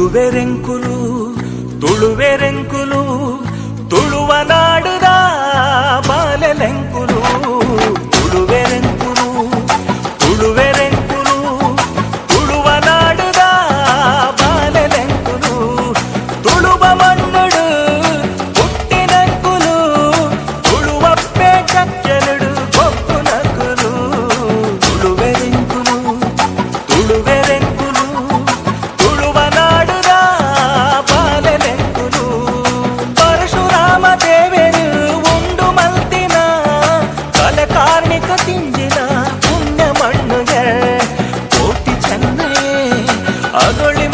తులువెరెంకులు తుಳುవెరెంకు அகொளி